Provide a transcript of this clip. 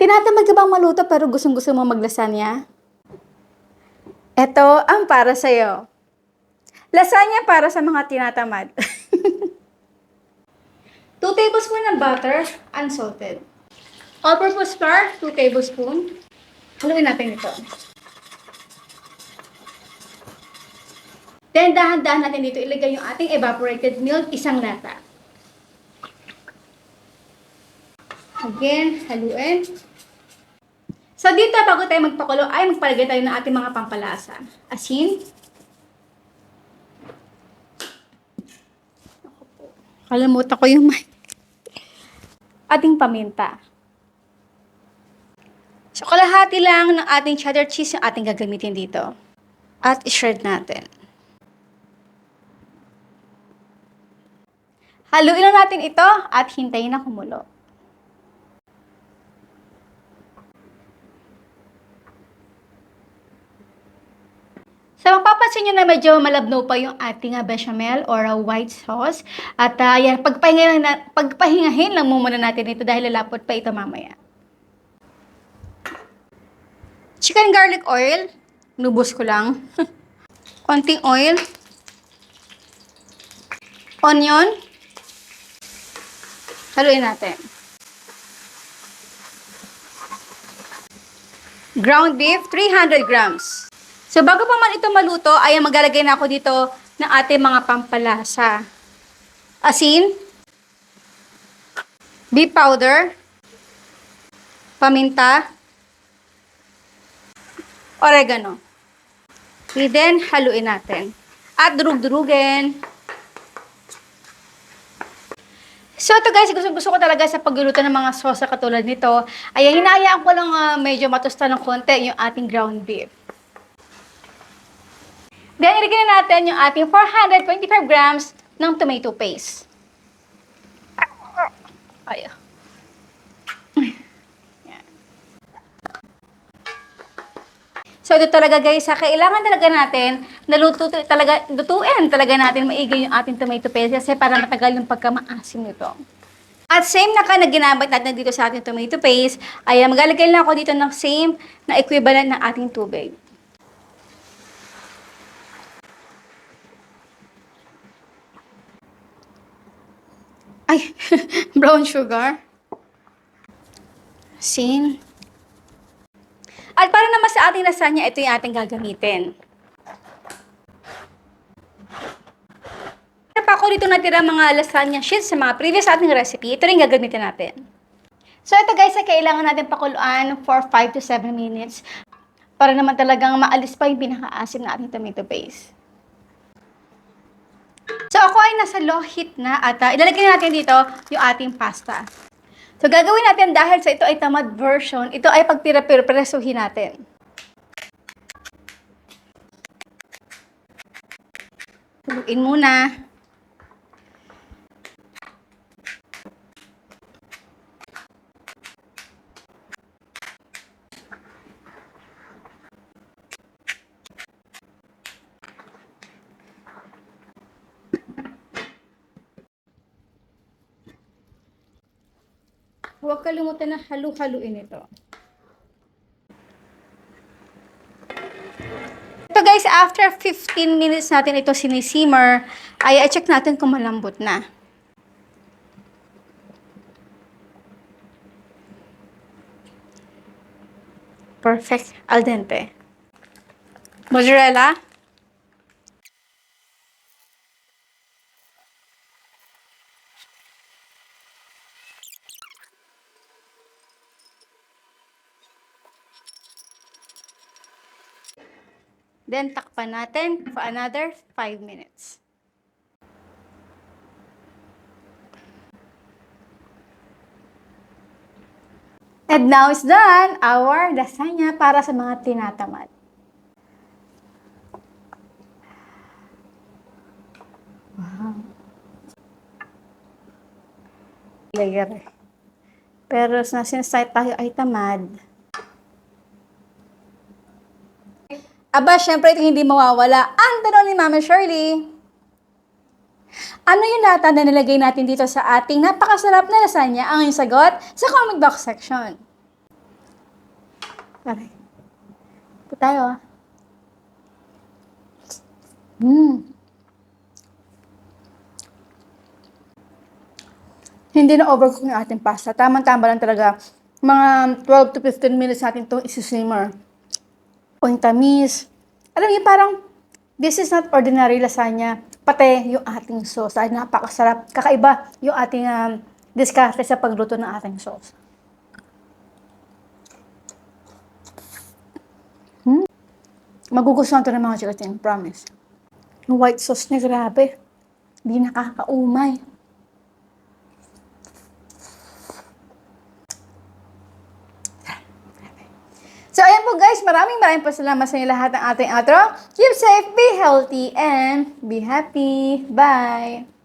Tinatamad ka bang maluto pero gustong gusto mo maglasanya? Ito ang para sa'yo. Lasagna para sa mga tinatamad. 2 tablespoon ng butter, unsalted. All-purpose flour, 2 tablespoon. Haluin natin ito. Then, dahan-dahan natin dito ilagay yung ating evaporated milk, isang lata. Again, haluin. So, dito, bago tayo magpakulo, ay magpalagay tayo ng ating mga pampalasa. Asin. Kalimutan ko yung mic. Ating paminta. So, kalahati lang ng ating cheddar cheese yung ating gagamitin dito. At i-shred natin. Haluin lang natin ito at hintayin na kumulo. So, mapapansin nyo na medyo malabno pa yung ating ah, bechamel or ah, white sauce. At uh, yan, pagpahingahin, na, pagpahingahin lang muna natin ito dahil lalapot pa ito mamaya. Chicken garlic oil. Nubos ko lang. Konting oil. Onion. Haluin natin. Ground beef, 300 grams. So, bago pa man ito maluto, ay maglalagay na ako dito ng ating mga pampalasa. Asin, beef powder, paminta, oregano. We then, haluin natin. At durug-durugin. So ito guys, gusto, gusto ko talaga sa pagluluto ng mga sauce katulad nito, ay hinayaan ko lang ah, medyo matusta ng konti yung ating ground beef. Then, ilagay na natin yung ating 425 grams ng tomato paste. Ay. Yan. So, ito talaga guys, ha, kailangan talaga natin naluto talaga, lutuin talaga natin maigi yung ating tomato paste kasi para matagal yung pagkamaasim nito. At same na ka na ginamit natin dito sa ating tomato paste, ay maglalagay lang ako dito ng same na equivalent ng ating tubig. Ay, brown sugar. Sin. At para naman sa ating lasagna, ito yung ating gagamitin. Meron pa ako dito natira mga lasagna sheets sa mga previous ating recipe. Ito rin gagamitin natin. So ito guys, ay kailangan natin pakuluan for 5 to 7 minutes para naman talagang maalis pa yung pinakaasim na ating tomato paste. Ay nasa low heat na at uh, ilalagay na natin dito yung ating pasta. So gagawin natin dahil sa ito ay tamad version, ito ay pagpira-presuhin natin. Tuluin muna. Huwag kalimutan na halu-haluin ito. Ito guys, after 15 minutes natin ito sinisimmer, ay i-check natin kung malambot na. Perfect. Al dente. Mozzarella. Then, takpan natin for another 5 minutes. And now is done our lasagna para sa mga tinatamad. Wow. Layer. Pero na since tayo ay tamad, Aba, syempre ito hindi mawawala. Ang tanong ni Mama Shirley. Ano yung lata na nilagay natin dito sa ating napakasarap na lasagna? Ang yung sagot sa comment box section. Aray. Ito tayo ah. Mm. Hindi na overcook yung ating pasta. Tama-tama lang talaga. Mga 12 to 15 minutes natin itong isi-simmer. O yung tamis. Alam niyo, parang this is not ordinary lasagna. Pati yung ating sauce ay napakasarap. Kakaiba yung ating um, diskarte sa pagluto ng ating sauce. Hmm? Magugustuhan to ng mga chikatin, promise. Yung white sauce niya, grabe. Hindi nakakaumay. So, ayan po guys, maraming maraming po salamat sa inyo lahat ng ating outro. Keep safe, be healthy, and be happy. Bye!